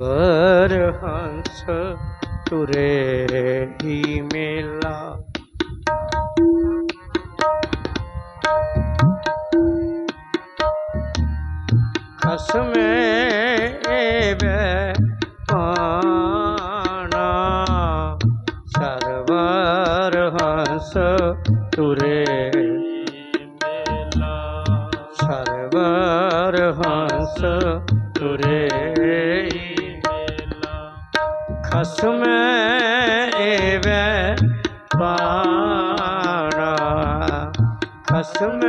ਪਰ ਹੰਸ ਤੁਰੇ ਹੀ ਮੇਲਾ। ਖਸਮੇ ਵੇ ਸਰਵਰ ਹੰਸ ਤੁਰੇ ਮੇਲਾ। ਸਰਵਰ ਹੰਸ ਤੁਰੇ ਖਸਮ ਏਵੇ ਪਾਣਾ ਖਸਮ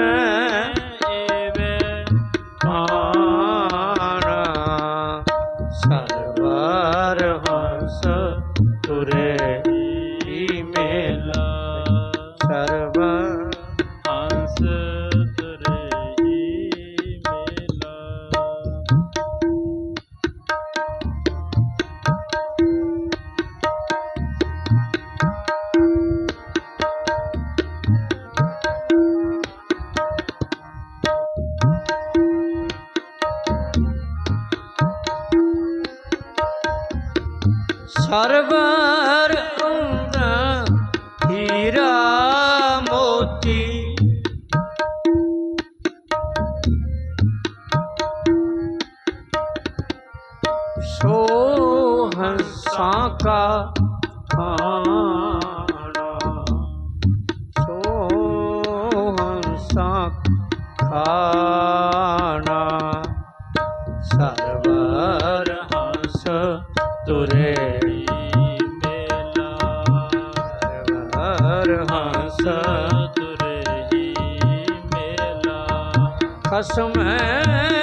সর্ব ਖਸਮ ਹੈ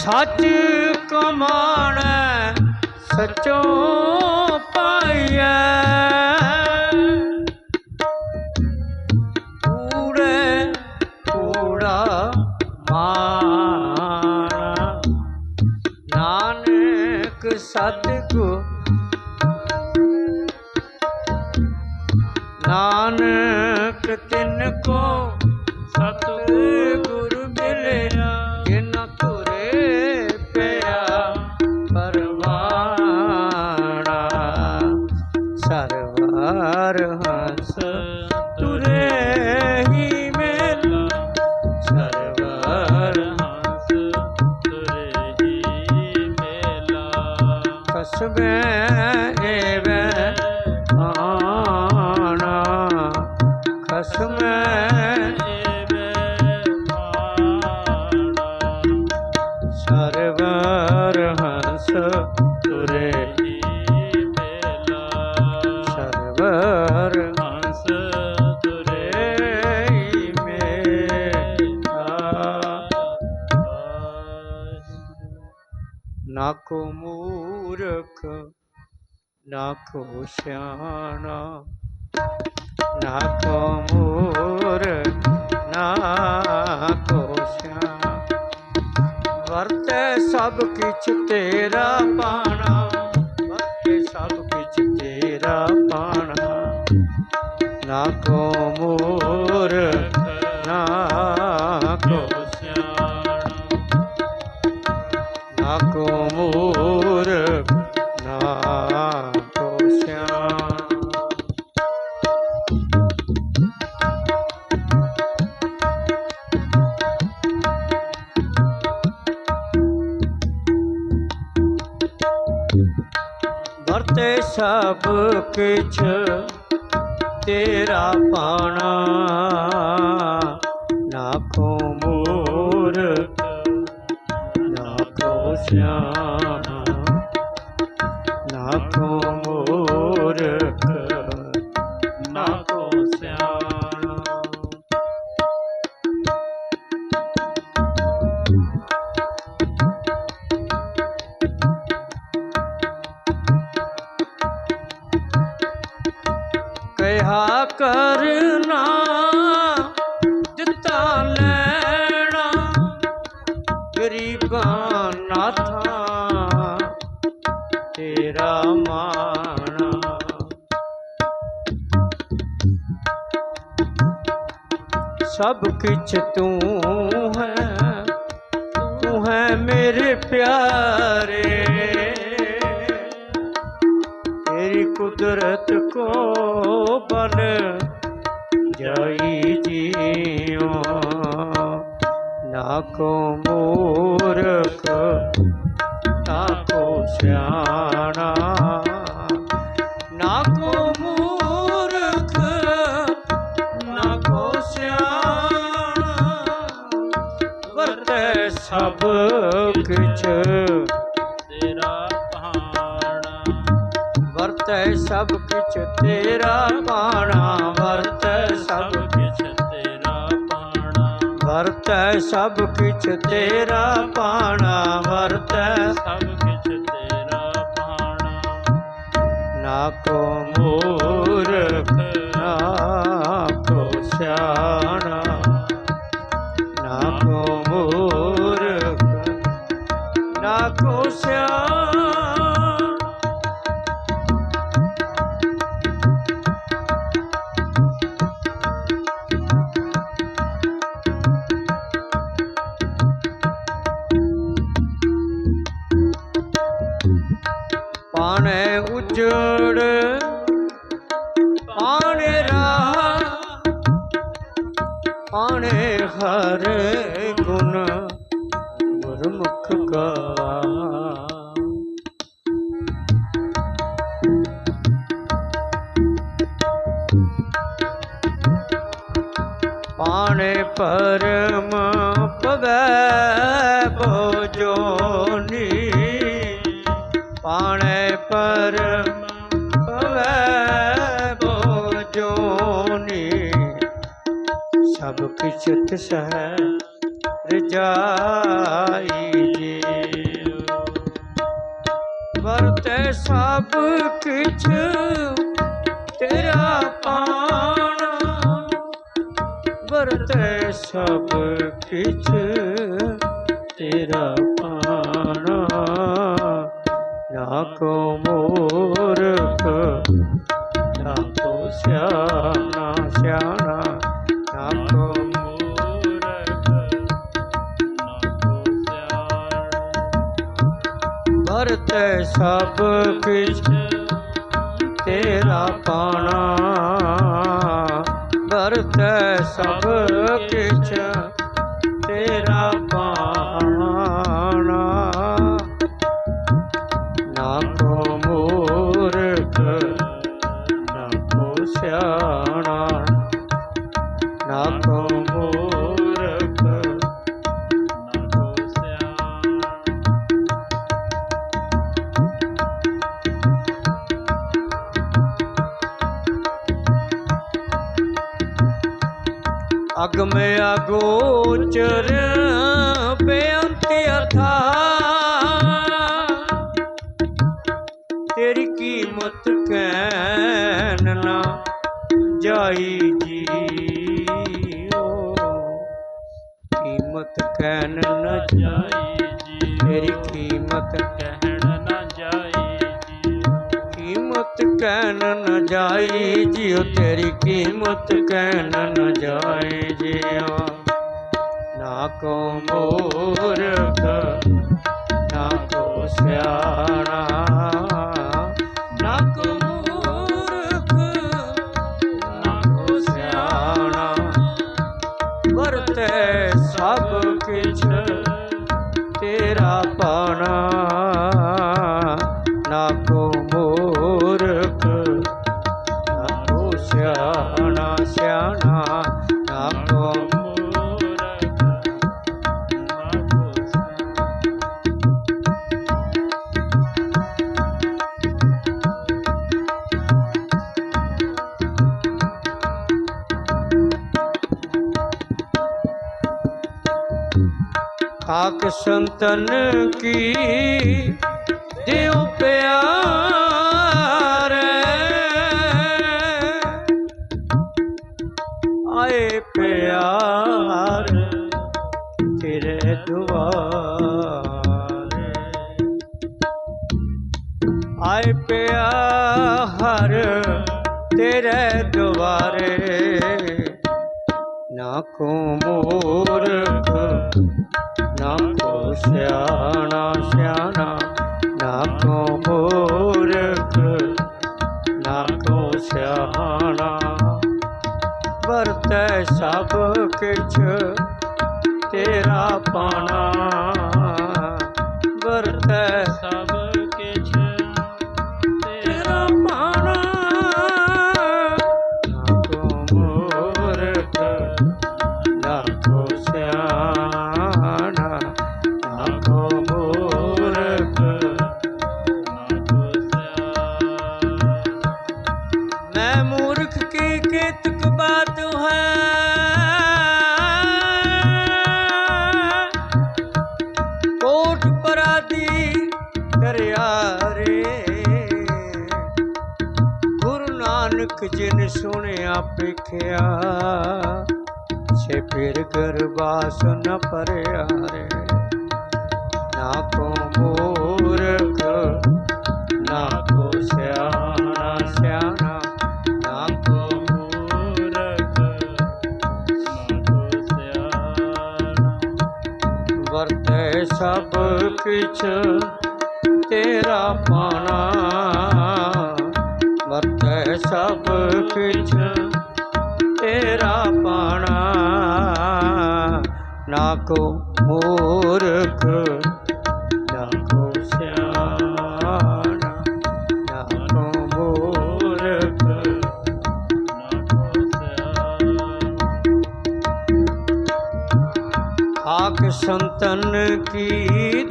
ਸੱਚ ਕਮਾਣ ਸਚੋ ਪਾਈਐ। ਨਾ ਮੂਰਖ ਨਾ ਕੋ ਸਿਆਣਾ। ਨਾ ਕੋ ਮੂਰਖ ਨਾ ਕੋ ਸਿਆਣਾ। ਵਰਤੈ ਸਭ ਕਿਛ ਤੇਰਾ ਪਾਣਾ, ਵਰਤੈ ਸਭ ਕਿਛ ਤੇਰਾ ਪਾਣਾ। ਨਾ ਕੋ ਮੂਰਖ ਨਾ ਕੋ ਮੂਰਖ ਨਾ ਵਰਤੇ ਸਭ ਕਿਛ ਤੇਰਾ ਪਾਣਾ। ਕਰਨਾ ਦਿੱਤਾ ਲੈਣਾ। ਗਰੀਬਾਂ ਨਾਥਾਂ ਤੇਰਾ ਮਾਣਾ। ਸਭ ਕਿਛ ਤੂੰ ਹੈ ਤੂੰ ਹੈ ਮੇਰੇ ਪਿਆਰੇ। ਤੇਰੀ ਕੁਦਰਤ ਕੋ ਜਾਈ ਜੀਉ ਨਾ ਕੋ ਮੂਰਖ, ਨਾ ਕੋ ਸਿਆਣਾ। ਨਾ ਕੋ ਮੂਰਖ, ਨਾ ਕੋ ਸਿਆਣਾ। ਵਰਤੈ ਸਭ ਕਿਛ। ਵਰਤੈ, ਸਭ ਕਿਛ ਤੇਰਾ ਬਾਣਾ ਵਰਤੈ, ਸਭ ਕਿਛ ਤੇਰਾ ਪਾਣਾ। ਵਰਤੈ, ਸਭ ਕਿਛ ਤੇਰਾ ਬਾਣਾ ਵਰਤੈ, ਸਭ ਕਿਛ ਤੇਰਾ ਪਾਣਾ। ਨਾ ਕੋ ਮੂਰਖ, ਨਾ ਕੋ ਸਿਆਣਾ। ਪਾਣੇ ਉਜੜ ਪਾਣੇ ਰਾਹ ਪਾਣੇ ਹਰ ਗੁਣ ਗੁਰਮੁਖ ਗਾਵਾ ਪਾਣੇ ਪਰਮ ਪਵੈ ਬੋਜੋਨੀ ਸਭ ਕਿਛ ਸਹਿ ਰਜਾਈ ਜੀ ਵਰਤੈ ਸਭ ਕਿਛ ਤੇਰਾ ਪਾਣਾ। ਵਰਤੈ ਸਭ ਕਿਛ ਤੇਰਾ ਪਾਣਾ। ਨਾ ਕੋ ਮੂਰਖ ਨਾ ਕੋ ਸਿਆਣਾ। ਵਰਤੈ ਸਭ ਕਿਛ ਤੇਰਾ ਪਾਣਾ ਵਰਤੈ ਸਭ ਕਿਛ ਅਗੋਚਰ ਬੇਅੰਤ ਅਥਾ ਤੇਰੀ ਕੀਮਤ ਕਹਿਨ ਨਾ ਜਾਈ ਜੀਓ। ਕੀਮਤ ਕਹਿਨ ਨਾ ਜਾਈ ਜੀ ਤੇਰੀ ਕੀਮਤ ਕਹਿਣ ਨਾ ਜਾਈ ਜੀ ਕੀਮਤ ਕਹਿਨ ਨ ਜਾਈ ਜਿਉ ਤੇਰੀ ਕੀਮਤ ਕਹਿਨ ਨ ਜਾਈ ਨਾ ਕੋ ਮੂਰਖ ਨਾ ਕੋ ਆਕ ਸੰਤਨ ਕੀ ਦਿਉ ਪਿਆਰੇ। ਆਏ ਪਿਆਰ ਤੇਰੇ ਦੁਆਰੇ। ਆਏ ਪਿਆਰ ਤੇਰੇ ਦੁਆਰੇ। ਨਾ ਕੋ ਮੂਰਖ ਸਭ ਕਿਛ ਤੇਰਾ ਪਾਣਾ। ਕਰਿਆ ਗੁਰੂ ਨਾਨਕ ਜਿਨ ਸੁਣਿਆ ਪਿਖਿਆ ਸੇ ਫਿਰ ਗਰਬਾਸ ਨ ਪਰਿਆ ਰੇ। ਨਾ ਕੋ ਮੂਰਖ, ਨਾ ਕੋ ਸਿਆਣਾ ਸਿਆਣਾ, ਨਾ ਕੋ ਮੂਰਖ, ਨਾ ਕੋ ਸਿਆਣਾ। ਵਰਤੇ ਸਭ ਕਿਛ ਤੇਰਾ ਪਾਣਾ ਵਰਤੈ ਸਭ ਕਿਛ। ਤੇਰਾ ਪਾਣਾ ਨਾ ਕੋ ਮੂਰਖ, ਨਾ ਕੋ ਸਿਆਣਾ, ਨਾ ਕੋ ਮੂਰਖ, ਨਾ ਕੋ ਸਿਆਣ। ਆਕ ਸੰਤਨ ਕੀ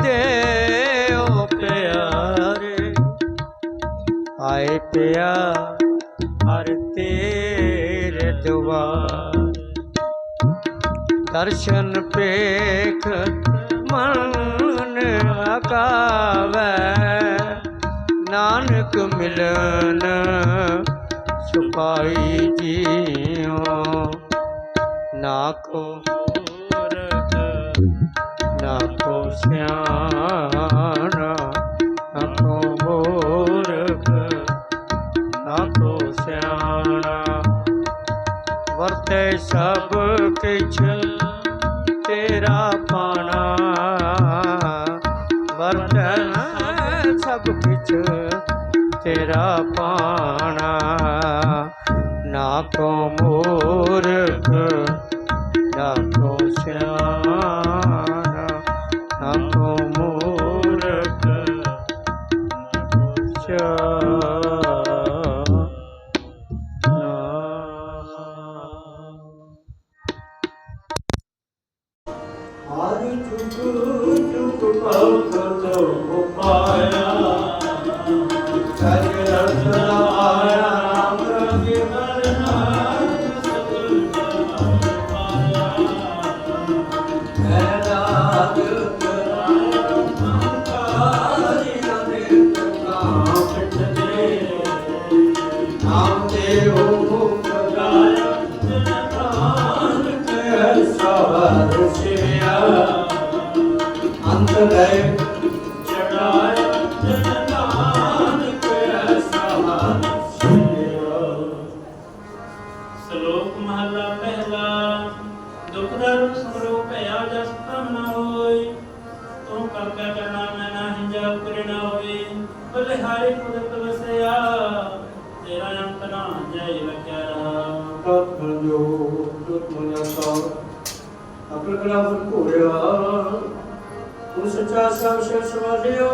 ਦੇ ਪਿਆ ਹਰ ਤੇਰੇ ਦਵਾਰ। ਦਰਸ਼ਨ ਪੇਖ ਮਨ ਆਕਾਵੇ ਨਾਨਕ ਮਿਲਨ ਸੁਪਾਈ ਜੀਉ ਨਾ ਕੋ ਰਤ ਨਾ ਕੋ ਸਿਆਣ। ਸਭ ਕਿਛ ਤੇਰਾ ਪਾਣਾ। ਵਰਤਨ ਸਭ ਕਿਛ ਤੇਰਾ ਪਾਣਾ। ਨਾ ਕੋ ਮੂਰਖ ਜੋ ਤੁਮਨਾ ਸਾ ਅਕਲ ਕਲਾ ਭੋਰਿਆ ਉਹ ਸੱਚਾ ਸਭ ਸੇ ਸਵਾਲਿਓ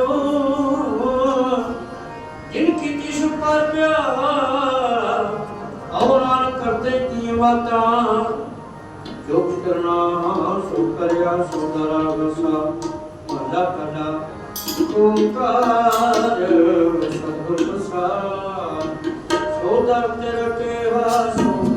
ਜਿਨ ਕੀਤੀ ਸੁ ਪਰ ਪਿਆ ਔਰਾਂ ਕਰਦੇ ਕੀ ਵਾਤਾਂ ਜੋ ਕਰਨਾ ਸੋ ਕਰਿਆ ਸੋ ਦਰਾ ਵਸਾ ਮਹਲਾ ਕਲਾ ਓੰਕਾਰ ਸਤਿਗੁਰ ਪ੍ਰਸਾਦ ਸੋ ਦਰ ਤੇ ਰਕੇਵਾ ਸੋ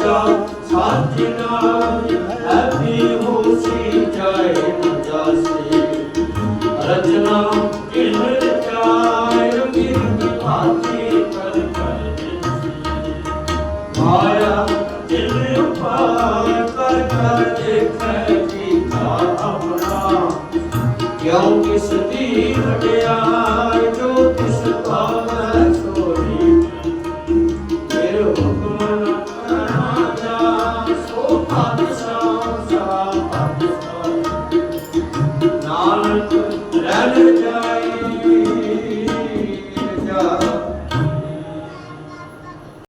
job.